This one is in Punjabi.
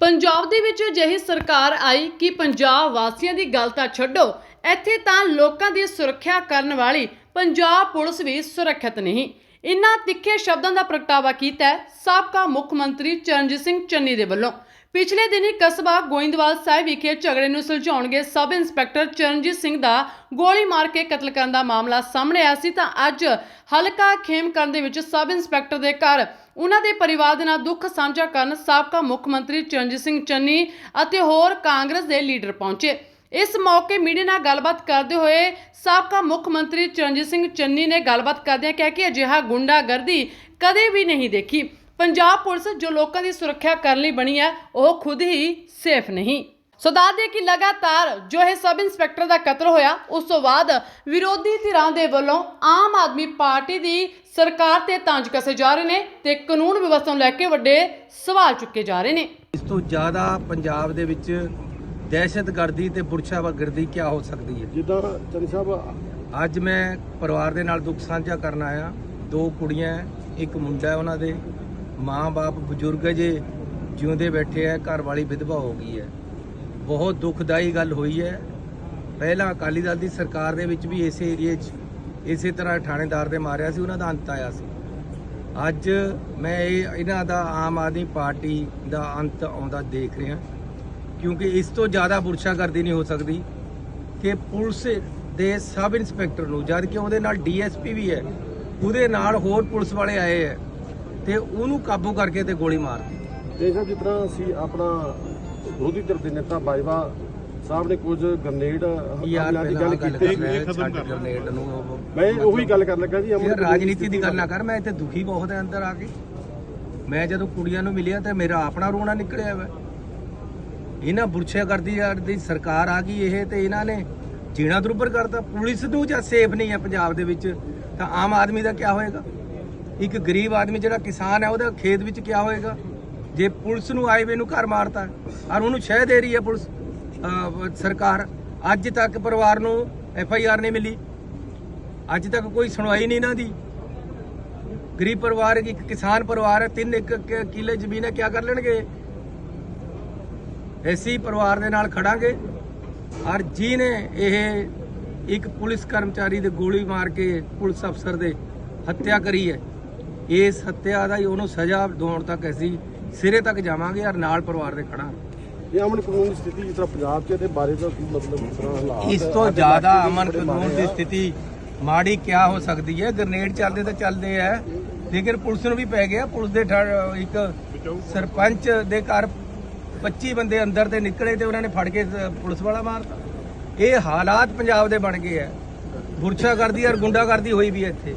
ਪੰਜਾਬ ਦੇ ਵਿੱਚ ਅਜਿਹੀ ਸਰਕਾਰ ਆਈ ਕਿ ਪੰਜਾਬ ਵਾਸੀਆਂ ਦੀ ਗੱਲ ਤਾਂ ਛੱਡੋ, ਇੱਥੇ ਤਾਂ ਲੋਕਾਂ ਦੀ ਸੁਰੱਖਿਆ ਕਰਨ ਵਾਲੀ ਪੰਜਾਬ ਪੁਲਿਸ ਵੀ ਸੁਰੱਖਿਅਤ ਨਹੀਂ। ਇਨ੍ਹਾਂ ਤਿੱਖੇ ਸ਼ਬਦਾਂ ਦਾ ਪ੍ਰਗਟਾਵਾ ਕੀਤਾ ਸਾਬਕਾ ਮੁੱਖ ਮੰਤਰੀ ਚਰਨਜੀਤ ਸਿੰਘ ਚੰਨੀ ਦੇ ਵੱਲੋਂ। ਪਿਛਲੇ ਦਿਨੀ ਕਸਬਾ ਗੋਇੰਦਵਾਲ ਸਾਹਿਬ ਵਿਖੇ ਝਗੜੇ ਨੂੰ ਸੁਲਝਾਉਣਗੇ ਸਬ ਇੰਸਪੈਕਟਰ ਚਰਨਜੀਤ ਸਿੰਘ ਦਾ ਗੋਲੀ ਮਾਰ ਕੇ ਕਤਲ ਕਰਨ ਦਾ ਮਾਮਲਾ ਸਾਹਮਣੇ ਆਇਆ ਸੀ ਤਾਂ ਅੱਜ ਹਲਕਾ ਖੇਮਕਰਨ ਦੇ ਵਿੱਚ ਸਬ ਇੰਸਪੈਕਟਰ ਦੇ ਘਰ ਉਹਨਾਂ ਦੇ ਪਰਿਵਾਰ ਦੇ ਨਾਲ ਦੁੱਖ ਸਾਂਝਾ ਕਰਨ ਸਾਬਕਾ ਮੁੱਖ ਮੰਤਰੀ ਚਰਨਜੀਤ ਸਿੰਘ ਚੰਨੀ ਅਤੇ ਹੋਰ ਕਾਂਗਰਸ ਦੇ ਲੀਡਰ ਪਹੁੰਚੇ। ਇਸ ਮੌਕੇ ਮੀਡੀਆ ਨਾਲ ਗੱਲਬਾਤ ਕਰਦੇ ਹੋਏ ਸਾਬਕਾ ਮੁੱਖ ਮੰਤਰੀ ਚਰਨਜੀਤ ਸਿੰਘ ਚੰਨੀ ਨੇ ਗੱਲਬਾਤ ਕਰਦਿਆਂ ਕਿਹਾ ਕਿ ਅਜਿਹਾ ਗੁੰਡਾਗਰਦੀ ਕਦੇ ਵੀ ਨਹੀਂ ਦੇਖੀ। ਪੰਜਾਬ ਪੁਲਿਸ ਜੋ ਲੋਕਾਂ ਦੀ ਸੁਰੱਖਿਆ ਕਰਨ ਲਈ ਬਣੀ ਹੈ ਉਹ ਖੁਦ ਹੀ ਸੇਫ ਨਹੀਂ। ਸੋ ਦੱਸ ਦਈਏ ਕਿ ਲਗਾਤਾਰ ਜੋ ਇਹ ਸਬ ਇੰਸਪੈਕਟਰ ਦਾ ਕਤਲ ਹੋਇਆ ਉਸ ਤੋਂ ਬਾਅਦ ਵਿਰੋਧੀ ਧਿਰਾਂ ਦੇ ਵੱਲੋਂ ਆਮ ਆਦਮੀ ਪਾਰਟੀ ਦੀ ਸਰਕਾਰ ਤੇ ਤੰਜ ਕਸੇ ਜਾ ਰਹੇ ਨੇ ਤੇ ਕਾਨੂੰਨ ਵਿਵਸਥਾ ਨੂੰ ਲੈ ਕੇ ਵੱਡੇ ਸਵਾਲ ਚੁੱਕੇ ਜਾ ਰਹੇ ਨੇ। ਇਸ ਤੋਂ ਜ਼ਿਆਦਾ ਪੰਜਾਬ ਦੇ ਵਿੱਚ ਦਹਿਸ਼ਤਗਰਦੀ ਤੇ ਬੁਰਸ਼ਾਵਾਗਰਦੀ ਕੀ ਹੋ ਸਕਦੀ ਹੈ? ਜਿੱਦਾਂ ਚੰਨੀ ਸਾਹਿਬ ਅੱਜ ਮੈਂ ਪਰਿਵਾਰ ਦੇ ਨਾਲ ਦੁੱਖ ਸਾਂਝਾ ਕਰਨ ਆਇਆ। ਦੋ ਕੁੜੀਆਂ ਇੱਕ ਮੁੰਡਾ ਹੈ ਉਹਨਾਂ ਦੇ। ਮਾਂ-ਬਾਪ ਬਜ਼ੁਰਗ ਹੈ ਜੇ ਜਿਉਂਦੇ ਬੈਠੇ ਹੈ ਘਰ ਵਾਲੀ ਵਿਧਵਾ ਹੋ ਗਈ ਹੈ। ਬਹੁਤ ਦੁਖਦਾਈ ਗੱਲ ਹੋਈ ਹੈ। ਪਹਿਲਾਂ ਅਕਾਲੀ ਦਲ ਦੀ ਸਰਕਾਰ ਦੇ ਵਿੱਚ ਵੀ ਇਸੇ ਏਰੀਏ 'ਚ, ਇਸੇ ਤਰ੍ਹਾਂ ਥਾਣੇਦਾਰ ਦੇ ਮਾਰਿਆ ਸੀ, ਉਹਨਾਂ ਦਾ ਅੰਤ ਆਇਆ ਸੀ। ਅੱਜ ਮੈਂ ਇਹ, ਇਹਨਾਂ ਦਾ ਆਮ ਆਦਮੀ ਪਾਰਟੀ ਦਾ ਅੰਤ ਆਉਂਦਾ ਦੇਖ ਰਿਹਾ। ਕਿਉਂਕਿ ਇਸ ਤੋਂ ਜ਼ਿਆਦਾ ਬੁਰਸ਼ਾਗਰਦੀ ਨਹੀਂ ਹੋ ਸਕਦੀ ਕਿ ਪੁਲਿਸ ਦੇ ਸਬ ਇੰਸਪੈਕਟਰ ਨੂੰ ਜਦ ਕਿ ਉਹਦੇ ਨਾਲ ਡੀਐਸਪੀ ਵੀ ਹੈ, ਉਹਦੇ ਨਾਲ ਹੋਰ ਪੁਲਿਸ ਵਾਲੇ ਆਏ ਹੈ। ਤੇ ਉਹਨੂੰ ਕਾਬੂ ਕਰਕੇ ਤੇ ਗੋਲੀ ਮਾਰ ਦਿੱਤੀ। ਇਹ ਸਭ ਜਿਸ ਤਰ੍ਹਾਂ ਅਸੀਂ ਆਪਣਾ ਵਿਰੋਧੀ ਧਿਰ ਦੇ ਨੇਤਾ ਬਾਜਵਾ ਸਾਹਿਬ ਨੇ ਕੁਝ ਗ੍ਰਨੇਡ ਯਾਰ ਹਮਲਿਆਂ ਦੀ ਪਹਿਲਾਂ ਗੱਲ ਕੀਤੀ। ਕਰ ਛੱਡ ਗ੍ਰਨੇਡ ਨੂੰ ਉਹ- ਮੈਂ ਉਹੀ ਗੱਲ ਕਰਨ ਲੱਗਾ ਜੀ ਯਾਰ ਰਾਜਨੀਤੀ ਦੀ ਗੱਲ ਨਾ ਕਰ ਮੈਂ ਇੱਥੇ ਦੁਖੀ ਬਹੁਤ ਹੈ ਅੰਦਰ ਆ ਕੇ। ਮੈਂ ਜਦੋਂ ਕੁੜੀਆਂ ਨੂੰ ਮਿਲਿਆ ਤੇ ਮੇਰਾ ਆਪਣਾ ਰੋਣਾ ਨਿਕਲਿਆ ਵਾ। ਇਹਨਾਂ ਬੁਰਛਿਆ ਕਰਦੀ ਯਾਰ ਦੀ ਸਰਕਾਰ ਆ ਗਈ ਇਹ ਤੇ ਇਹਨਾਂ ਨੇ ਜੀਣਾ ਦਰੁਬਰ ਕਰਤਾ। ਪੁਲਿਸ ਨੂੰ ਜਾਂ ਸੇਫ ਨਹੀਂ ਹੈ ਪੰਜਾਬ ਦੇ ਵਿੱਚ ਤਾਂ ਆਮ ਆਦਮੀ ਦਾ ਕੀ ਹੋਏਗਾ? ਇੱਕ ਗਰੀਬ ਆਦਮੀ ਜਿਹੜਾ ਕਿਸਾਨ ਹੈ ਉਹਦਾ ਖੇਤ ਵਿੱਚ ਕੀ ਹੋਏਗਾ? ਜੇ ਪੁਲਿਸ ਨੂੰ ਆਏ ਵੇ ਨੂੰ ਘਰ ਮਾਰਤਾ ਔਰ ਉਹਨੂੰ ਸ਼ਹਿ ਦੇ ਰਹੀ ਹੈ ਪੁਲਿਸ ਸਰਕਾਰ ਅੱਜ ਤੱਕ ਪਰਿਵਾਰ ਨੂੰ ਐਫ ਆਈ ਆਰ ਨਹੀਂ ਮਿਲੀ। ਅੱਜ ਤੱਕ ਕੋਈ ਸੁਣਵਾਈ ਨਹੀਂ ਇਹਨਾਂ ਦੀ। ਗਰੀਬ ਪਰਿਵਾਰ ਹੈ, ਇੱਕ ਕਿਸਾਨ ਪਰਿਵਾਰ ਹੈ ਤਿੰਨ ਇੱਕ ਕ- ਕਿੱਲੇ ਜ਼ਮੀਨ ਹੈ ਕੀ ਕਰ ਲੈਣਗੇ? ਐਸੀ ਪਰਿਵਾਰ ਦੇ ਨਾਲ ਖੜਾਂਗੇ। ਔਰ ਜਿਹਨੇ ਇਹ ਇੱਕ ਪੁਲਿਸ ਕਰਮਚਾਰੀ ਦੇ ਗੋਲੀ ਮਾਰ ਕੇ ਪੁਲਿਸ ਅਫਸਰ ਦੇ ਹੱਤਿਆ ਕਰੀ ਹੈ ਇਸ ਹੱਤਿਆ ਦਾ ਹੀ ਉਹਨੂੰ ਸਜ਼ਾ ਦਿਵਾਉਣ ਤੱਕ ਅਸੀਂ ਸਿਰੇ ਤੱਕ ਜਾਵਾਂਗੇ ਔਰ ਨਾਲ ਪਰਿਵਾਰ ਦੇ ਖੜਾਂਗੇ। ਇਹ ਅਮਨ ਕਾਨੂੰਨ ਦੀ ਸਥਿਤੀ ਜਿਸ ਤਰ੍ਹਾਂ ਪੰਜਾਬ 'ਚ ਇਹਦੇ ਬਾਰੇ ਦਾ ਕੀ ਮਤਲਬ ਜਿਸ ਤਰ੍ਹਾਂ ਹਾਲਾਤ ਇਸ ਤੋਂ ਜ਼ਿਆਦਾ ਅਮਨ ਕਾਨੂੰਨ ਦੀ। ਸਥਿਤੀ ਮਾੜੀ ਕਿਆ ਹੋ ਸਕਦੀ ਹੈ? ਗ੍ਰਨੇਡ ਚੱਲਦੇ ਤਾਂ ਚੱਲਦੇ ਆ। ਲੇਕਿਨ ਪੁਲਿਸ ਨੂੰ ਵੀ ਪੈ ਗਿਆ। ਪੁਲਿਸ ਦੇ ਇੱਕ ਸਰਪੰਚ ਦੇ ਘਰ 25 ਬੰਦੇ ਅੰਦਰ ਤੇ ਨਿਕਲੇ ਤੇ ਉਹਨਾਂ ਨੇ ਫੜ ਕੇ ਪੁਲਿਸ ਵਾਲਾ ਮਾਰਤਾ। ਇਹ ਹਾਲਾਤ ਪੰਜਾਬ ਦੇ ਬਣ ਗਏ ਆ। ਗੁਰਛਾ ਕਰਦੀ ਔਰ ਗੁੰਡਾਗਰਦੀ ਹੋਈ ਵੀ ਇੱਥੇ।